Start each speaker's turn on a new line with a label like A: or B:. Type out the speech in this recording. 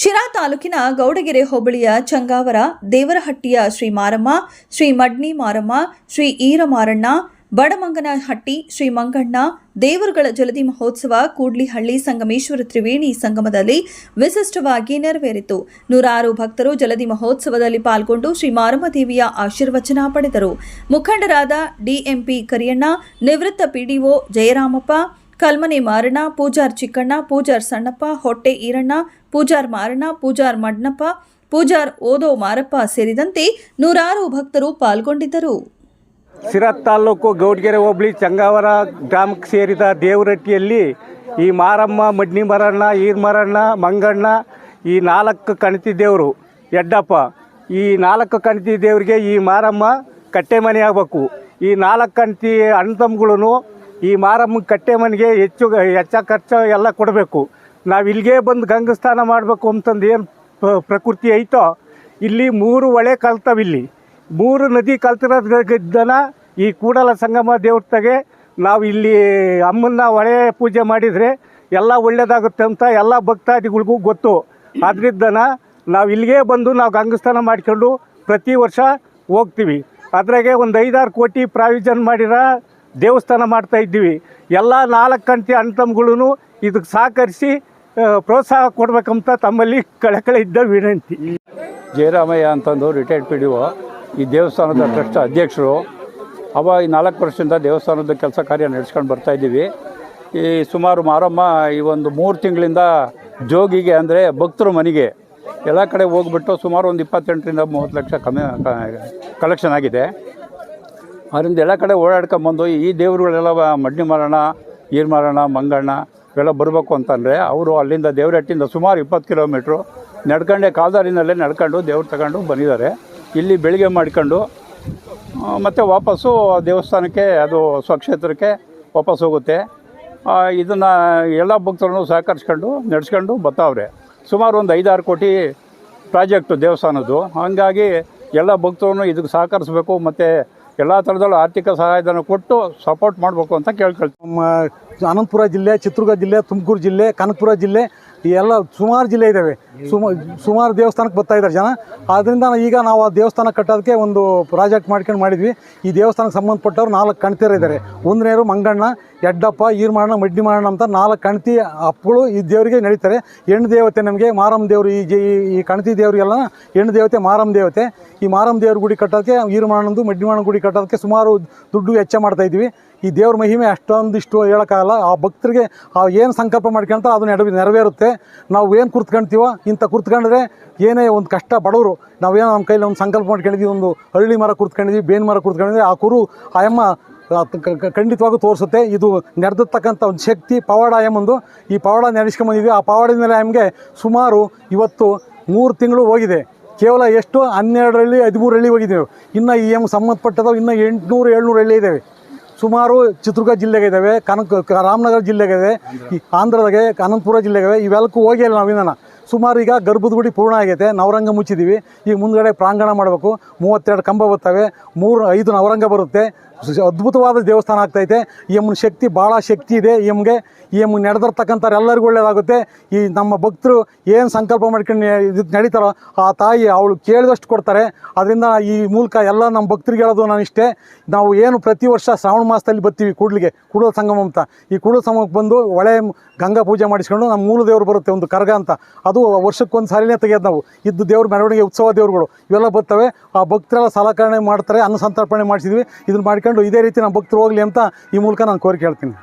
A: ಶಿರಾ ತಾಲೂಕಿನ ಗೌಡಗೆರೆ ಹೋಬಳಿಯ ಚಂಗಾವರ, ದೇವರಹಟ್ಟಿಯ ಶ್ರೀ ಮಾರಮ್ಮ, ಶ್ರೀ ಮಡ್ನಿ ಮಾರಮ್ಮ, ಶ್ರೀ ಈರಮಾರಣ್ಣ, ಬಡಮಂಗನಹಟ್ಟಿ, ಶ್ರೀ ಮಂಗಣ್ಣ, ದೇವರುಗಳ ಜಲದಿ ಮಹೋತ್ಸವ ಕೂಡ್ಲಿಹಳ್ಳಿ ಸಂಗಮೇಶ್ವರ ತ್ರಿವೇಣಿ ಸಂಗಮದಲ್ಲಿ ವಿಶಿಷ್ಟವಾಗಿ ನೆರವೇರಿತು. ನೂರಾರು ಭಕ್ತರು ಜಲದಿ ಮಹೋತ್ಸವದಲ್ಲಿ ಪಾಲ್ಗೊಂಡು ಶ್ರೀ ಮಾರಮ್ಮ ದೇವಿಯ ಆಶೀರ್ವಚನ ಪಡೆದರು. ಮುಖಂಡರಾದ ಡಿಎಂಪಿ ಕರಿಯಣ್ಣ, ನಿವೃತ್ತ ಪಿಡಿಒ ಜಯರಾಮಪ್ಪ ಕಲ್ಮನೆ ಮಾರಣ್ಣ, ಪೂಜಾರ್ ಚಿಕ್ಕಣ್ಣ, ಪೂಜಾರ್ ಸಣ್ಣಪ್ಪ, ಹೊಟ್ಟೆ ಈರಣ್ಣ, ಪೂಜಾರ್ ಮಾರಣ್ಣ, ಪೂಜಾರ್ ಮಡ್ನಪ್ಪ, ಪೂಜಾರ್ ಓದೋ ಮಾರಪ್ಪ ಸೇರಿದಂತೆ ನೂರಾರು ಭಕ್ತರು ಪಾಲ್ಗೊಂಡಿದ್ದರು.
B: ಸಿರಾ ತಾಲೂಕು ಗೌಡ್ಗೆರೆ ಹೋಬಳಿ ಚಂಗಾವರ ಗ್ರಾಮಕ್ಕೆ ಸೇರಿದ ದೇವರಟ್ಟಿಯಲ್ಲಿ ಈ ಮಾರಮ್ಮ, ಮಡ್ನಿ ಮರಣ್ಣ, ಈರ್ ಮರಣ್ಣ, ಮಂಗಣ್ಣ, ಈ ನಾಲ್ಕು ಕಣತಿ ದೇವರು ಎಡ್ಡಪ್ಪ ಈ ನಾಲ್ಕು ಕಣತಿ ದೇವರಿಗೆ ಈ ಮಾರಮ್ಮ ಕಟ್ಟೆ ಮನೆ ಆಗಬೇಕು. ಈ ನಾಲ್ಕು ಕಣತಿ ಅಣ್ಣ ತಮ್ಮಗಳು ಈ ಮಾರಮ್ಮ ಕಟ್ಟೆ ಮನೆಗೆ ಹೆಚ್ಚು ಹೆಚ್ಚ ಖರ್ಚು ಎಲ್ಲ ಕೊಡಬೇಕು. ನಾವು ಇಲ್ಲಿಗೆ ಬಂದು ಗಂಗಸ್ಥಾನ ಮಾಡಬೇಕು ಅಂತಂದು ಏನು ಪ್ರಕೃತಿ ಐತೋ, ಇಲ್ಲಿ ಮೂರು ಹೊಳೆ ಕಲ್ತವಿಲ್ಲಿ ಮೂರು ನದಿ ಕಲ್ತಿರೋದನ್ನ ಈ ಕೂಡಲ ಸಂಗಮ ದೇವ್ರತೆಗೆ ನಾವು ಇಲ್ಲಿ ಅಮ್ಮನ್ನ ಹೊಳೆ ಪೂಜೆ ಮಾಡಿದರೆ ಎಲ್ಲ ಒಳ್ಳೆಯದಾಗುತ್ತೆ ಅಂತ ಎಲ್ಲ ಭಕ್ತಾದಿಗಳಿಗೂ ಗೊತ್ತು. ಆದ್ರಿಂದನ ನಾವು ಇಲ್ಲಿಗೆ ಬಂದು ನಾವು ಗಂಗಸ್ಥಾನ ಮಾಡಿಕೊಂಡು ಪ್ರತಿ ವರ್ಷ ಹೋಗ್ತೀವಿ. ಅದ್ರಾಗೆ ಒಂದು ಐದಾರು ಕೋಟಿ ಪ್ರಾವಿಷನ್ ಮಾಡಿರೋ ದೇವಸ್ಥಾನ ಮಾಡ್ತಾ ಇದ್ದೀವಿ. ಎಲ್ಲ ನಾಲ್ಕು ಕಂತಿ ಅಣ್ಣತಮ್ಗಳೂ ಇದಕ್ಕೆ ಸಹಕರಿಸಿ ಪ್ರೋತ್ಸಾಹ ಕೊಡ್ಬೇಕಂತ ತಮ್ಮಲ್ಲಿ ಕಳಕಳಿ ಇದ್ದ ವಿನಂತಿ.
C: ಜಯರಾಮಯ್ಯ ಅಂತಂದು ರಿಟೈರ್ಡ್ ಪಿ ಡಿ ಒ ಈ ದೇವಸ್ಥಾನದ ಟ್ರಸ್ಟ್ ಅಧ್ಯಕ್ಷರು. ಅವ ಈ ನಾಲ್ಕು ವರ್ಷದಿಂದ ದೇವಸ್ಥಾನದ ಕೆಲಸ ಕಾರ್ಯ ನಡೆಸ್ಕೊಂಡು ಬರ್ತಾ ಇದ್ದೀವಿ. ಈ ಸುಮಾರು ಮಾರಮ್ಮ ಈ ಒಂದು ಮೂರು ತಿಂಗಳಿಂದ ಜೋಗಿಗೆ ಅಂದರೆ ಭಕ್ತರ ಮನೆಗೆ ಎಲ್ಲ ಕಡೆ ಹೋಗ್ಬಿಟ್ಟು ಸುಮಾರು ಒಂದು ಇಪ್ಪತ್ತೆಂಟರಿಂದ ಮೂವತ್ತು ಲಕ್ಷ ಕಮ್ಮಿ ಕಲೆಕ್ಷನ್ ಆಗಿದೆ. ಅದರಿಂದ ಎಲ್ಲ ಕಡೆ ಓಡಾಡ್ಕೊಂಬಂದು ಈ ದೇವರುಗಳೆಲ್ಲ ಮಾರಣ, ಈರ್ ಮಾರಣ ಮಂಗಣ್ಣ ಇವೆಲ್ಲ ಬರಬೇಕು ಅಂತಂದರೆ ಅವರು ಅಲ್ಲಿಂದ ದೇವರಟ್ಟಿಂದ ಸುಮಾರು ಇಪ್ಪತ್ತು ಕಿಲೋಮೀಟ್ರು ನಡ್ಕೊಂಡೆ ಕಾಲ್ದಾರಿನಲ್ಲೇ ನಡ್ಕೊಂಡು ದೇವ್ರು ತಗೊಂಡು ಬಂದಿದ್ದಾರೆ. ಇಲ್ಲಿ ಬೆಳಿಗ್ಗೆ ಮಾಡ್ಕೊಂಡು ಮತ್ತು ವಾಪಸ್ಸು ದೇವಸ್ಥಾನಕ್ಕೆ, ಅದು ಸ್ವಕ್ಷೇತ್ರಕ್ಕೆ ವಾಪಸ್ ಹೋಗುತ್ತೆ. ಇದನ್ನು ಎಲ್ಲ ಭಕ್ತರನ್ನು ಸಹಕರಿಸ್ಕೊಂಡು ನಡೆಸ್ಕೊಂಡು ಬರ್ತಾವ್ರೆ. ಸುಮಾರು ಒಂದು ಐದಾರು ಕೋಟಿ ಪ್ರಾಜೆಕ್ಟು ದೇವಸ್ಥಾನದ್ದು. ಹಾಗಾಗಿ ಎಲ್ಲ ಭಕ್ತರನ್ನು ಇದಕ್ಕೆ ಸಹಕರಿಸ್ಬೇಕು, ಮತ್ತು ಎಲ್ಲ ಥರದಲ್ಲೂ ಆರ್ಥಿಕ ಸಹಾಯಧನ ಕೊಟ್ಟು ಸಪೋರ್ಟ್ ಮಾಡಬೇಕು ಅಂತ ಕೇಳ್ಕೊಳ್ತೀವಿ
D: ನಮ್ಮ ಅನಂತಪುರ ಜಿಲ್ಲೆ, ಚಿತ್ರದುರ್ಗ ಜಿಲ್ಲೆ, ತುಮಕೂರು ಜಿಲ್ಲೆ, ಕನಕಪುರ ಜಿಲ್ಲೆ ಈ ಎಲ್ಲ ಸುಮಾರು ಜಿಲ್ಲೆ ಇದ್ದಾವೆ. ಸುಮಾರು ಸುಮಾರು ದೇವಸ್ಥಾನಕ್ಕೆ ಬರ್ತಾ ಇದ್ದಾರೆ ಜನ. ಆದ್ದರಿಂದ ಈಗ ನಾವು ಆ ದೇವಸ್ಥಾನ ಕಟ್ಟೋದಕ್ಕೆ ಒಂದು ಪ್ರಾಜೆಕ್ಟ್ ಮಾಡ್ಕೊಂಡು ಮಾಡಿದ್ವಿ. ಈ ದೇವಸ್ಥಾನಕ್ಕೆ ಸಂಬಂಧಪಟ್ಟವ್ರು ನಾಲ್ಕು ಕಣ್ತೀರ ಇದ್ದಾರೆ. ಒಂದನೇರು ಮಂಗಣ್ಣ ಎಡ್ಡಪ್ಪ ಈರ್ಮಾರಣ ಮಡ್ಡಿ ಮಾರಣ ಅಂತ ನಾಲ್ಕು ಕಣ್ತಿ ಅಪ್ಪಗಳು ಈ ದೇವರಿಗೆ ನಡೀತಾರೆ. ಹೆಣ್ಣು ದೇವತೆ ನಮಗೆ ಮಾರಮ್ಮ ದೇವರು, ಈ ಈ ಕಣ್ತಿ ದೇವರಿಗೆಲ್ಲ ಹೆಣ್ಣು ದೇವತೆ, ಮಾರಮ್ಮ ದೇವತೆ. ಈ ಮಾರಮ್ಮ ದೇವ್ರ ಗುಡಿ ಕಟ್ಟೋದಕ್ಕೆ ಈರ್ಮಾರಣಂದು ಮಡ್ಡಿ ಗುಡಿ ಕಟ್ಟೋದಕ್ಕೆ ಸುಮಾರು ದುಡ್ಡು ವೆಚ್ಚ ಮಾಡ್ತಾ ಇದ್ವಿ ಈ ದೇವ್ರ ಮಹಿಮೆ ಅಷ್ಟೊಂದಿಷ್ಟು ಹೇಳೋಕ್ಕಾಗಲ್ಲ. ಆ ಭಕ್ತರಿಗೆ ಆ ಏನು ಸಂಕಲ್ಪ ಮಾಡ್ಕೊಂತ ಅದನ್ನ ನೆರವೇ ನೆರವೇರುತ್ತೆ ನಾವು ಏನು ಕುರ್ತ್ಕೊಂತೀವೋ ಇಂಥ ಕುರ್ತ್ಕೊಂಡ್ರೆ ಏನೇ ಒಂದು ಕಷ್ಟ ಬಡವರು ನಾವೇನೋ ನಮ್ಮ ಕೈಲಿ ಒಂದು ಸಂಕಲ್ಪ ಮಾಡ್ಕೊಂಡಿದ್ದೀವಿ ಒಂದು ಹಳ್ಳಿ ಮರ ಕುರ್ತ್ಕೊಂಡಿದ್ವಿ ಬೇನ್ ಮರ ಕುರ್ತ್ಕೊಂಡಿದ್ವಿ ಆ ಕುರು, ಆ ಖಂಡಿತವಾಗೂ ತೋರಿಸುತ್ತೆ. ಇದು ನಡೆದಿರ್ತಕ್ಕಂಥ ಒಂದು ಶಕ್ತಿ, ಪವಾಡ ಒಂದು. ಈ ಪವಾಡ ನಡೆಸ್ಕೊಂಬಂದಿದ್ವಿ ಆ ಪವಾಡದ ಮೇಲೆ ಎಮ್ಗೆ ಸುಮಾರು ಇವತ್ತು ಮೂರು ತಿಂಗಳು ಹೋಗಿದೆ. ಕೇವಲ ಎಷ್ಟು ಹನ್ನೆರಡು ಹಳ್ಳಿ ಹದಿಮೂರು ಹಳ್ಳಿ ಹೋಗಿದ್ದೇವೆ. ಇನ್ನು ಈ ಎಂ ಸಂಬಂಧಪಟ್ಟದವು ಇನ್ನೂ ಎಂಟುನೂರು ಏಳ್ನೂರು ಹಳ್ಳಿ ಇದ್ದಾವೆ. ಸುಮಾರು ಚಿತ್ರದುರ್ಗ ಜಿಲ್ಲೆಗೆ ಇದ್ದಾವೆ ಕನಕ ರಾಮನಗರ ಜಿಲ್ಲೆಗಿದೆ ಆಂಧ್ರದಾಗೆ, ಅನಂತಪುರ ಜಿಲ್ಲೆಗೆ ಇವೆಲ್ಲಕ್ಕೂ ಹೋಗಿ ಇಲ್ಲ ನಾವು ಇನ್ನೂ ಸುಮಾರು ಈಗ ಗರ್ಭದ ಗುಡಿ ಪೂರ್ಣ ಆಗೈತೆ, ನವರಂಗ ಮುಚ್ಚಿದ್ದೀವಿ ಈಗ ಮುಂದ್ಗಡೆ ಪ್ರಾಂಗಣ ಮಾಡಬೇಕು. ಮೂವತ್ತೆರಡು ಕಂಬ ಬರ್ತವೆ, ಮೂರು, ಐದು ನವರಂಗ ಬರುತ್ತೆ. ಅದ್ಭುತವಾದ ದೇವಸ್ಥಾನ ಆಗ್ತೈತೆ. ಈ ಶಕ್ತಿ ಭಾಳ ಶಕ್ತಿ ಇದೆ ಈ ಈ ನಡೆದಿರ್ತಕ್ಕಂಥವ್ರು ಎಲ್ಲರಿಗೂ ಒಳ್ಳೆಯದಾಗುತ್ತೆ ಈ ನಮ್ಮ ಭಕ್ತರು ಏನು ಸಂಕಲ್ಪ ಮಾಡ್ಕೊಂಡು ಇದು ನಡೀತಾರೋ ಆ ತಾಯಿ ಅವಳು ಕೇಳಿದಷ್ಟು ಕೊಡ್ತಾರೆ. ಅದರಿಂದ ಈ ಮೂಲಕ ಎಲ್ಲ ನಮ್ಮ ಭಕ್ತರಿಗೆ ಹೇಳೋದು ನಾನು ಇಷ್ಟೇ. ನಾವು ಏನು ಪ್ರತಿ ವರ್ಷ ಶ್ರಾವಣ ಮಾಸದಲ್ಲಿ ಬರ್ತೀವಿ ಕೂಡ್ಲಿಗೆ, ಕೂಡಲ ಸಂಗಮ ಅಂತ. ಈ ಕೂಡಲ ಸಂಗಮಕ್ಕೆ ಬಂದು ಹೊಳೆ ಗಂಗಾ ಪೂಜೆ ಮಾಡಿಸ್ಕೊಂಡು ನಮ್ಮ ಮೂಲ ದೇವರು ಬರುತ್ತೆ ಒಂದು ಕರ್ಗ ಅಂತ. ಅದು ವರ್ಷಕ್ಕೊಂದು ಸಾಲಿನೇ ತೆಗೆಯೋದು ನಾವು. ಇದ್ದು ದೇವ್ರ ಮೆರವಣಿಗೆ, ಉತ್ಸವ ದೇವರುಗಳು ಇವೆಲ್ಲ ಬರ್ತವೆ. ಆ ಭಕ್ತರೆಲ್ಲ ಸಲಕರಣೆ ಮಾಡ್ತಾರೆ, ಅನ್ನ ಸಂತರ್ಪಣೆ ಮಾಡಿಸಿದ್ವಿ. ಇದನ್ನ ಮಾಡ್ಕೊಂಡು ಇದೇ ರೀತಿ ನಮ್ಮ ಭಕ್ತರು ಹೋಗಲಿ ಅಂತ ಈ ಮೂಲಕ ನಾನು ಕೋರಿಕೆ ಹೇಳ್ತೀನಿ.